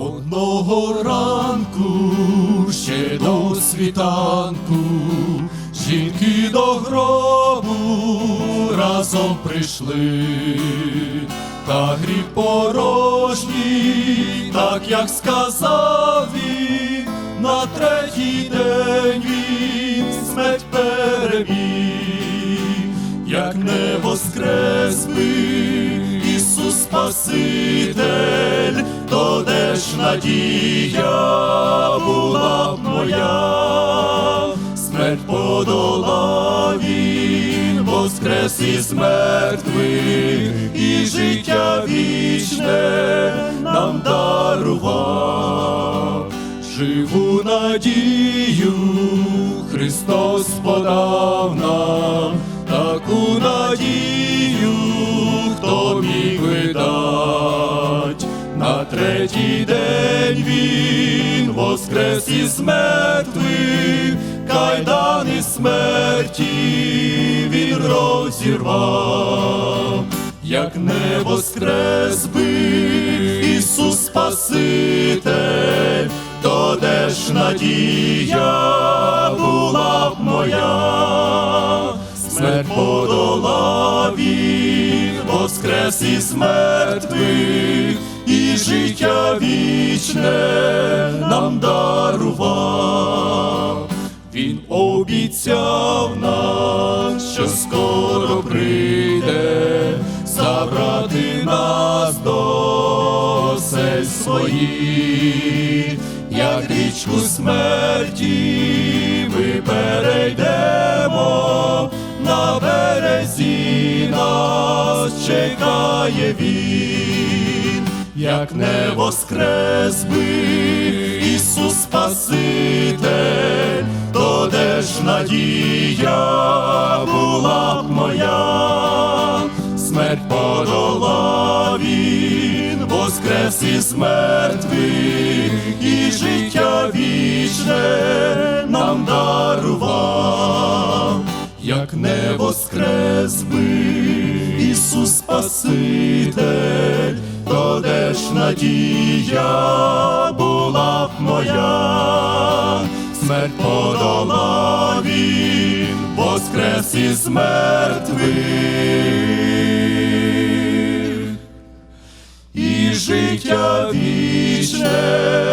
Одного ранку ще до світанку, жінки до гробу разом прийшли, та гріб порожній, так як сказав він, на третій день він смерть переміг, як не воскрес би Ісус Спаситель, ж надія була б моя, смерть подолав він, воскрес із мертвих, і життя вічне нам дарував. Живу надію Христос подав третій день він воскрес із мертвих, кайдани смерті він розірвав, як не воскрес би Ісус Спаситель, смерть подолав він, воскрес із мертвих, і життя вічне нам дарував. Він обіцяв нам, що скоро прийде забрати нас до осель своїх, як річку смерті чекає він, як не воскрес би Ісус Спаситель, то де ж надія була б моя, смерть подолав він, воскрес із мертвих, і життя вічне нам дарував, як не воскрес би Ісус Спаситель, то де ж надія була моя, смерть подолав він, воскрес із мертвих, і життя вічне.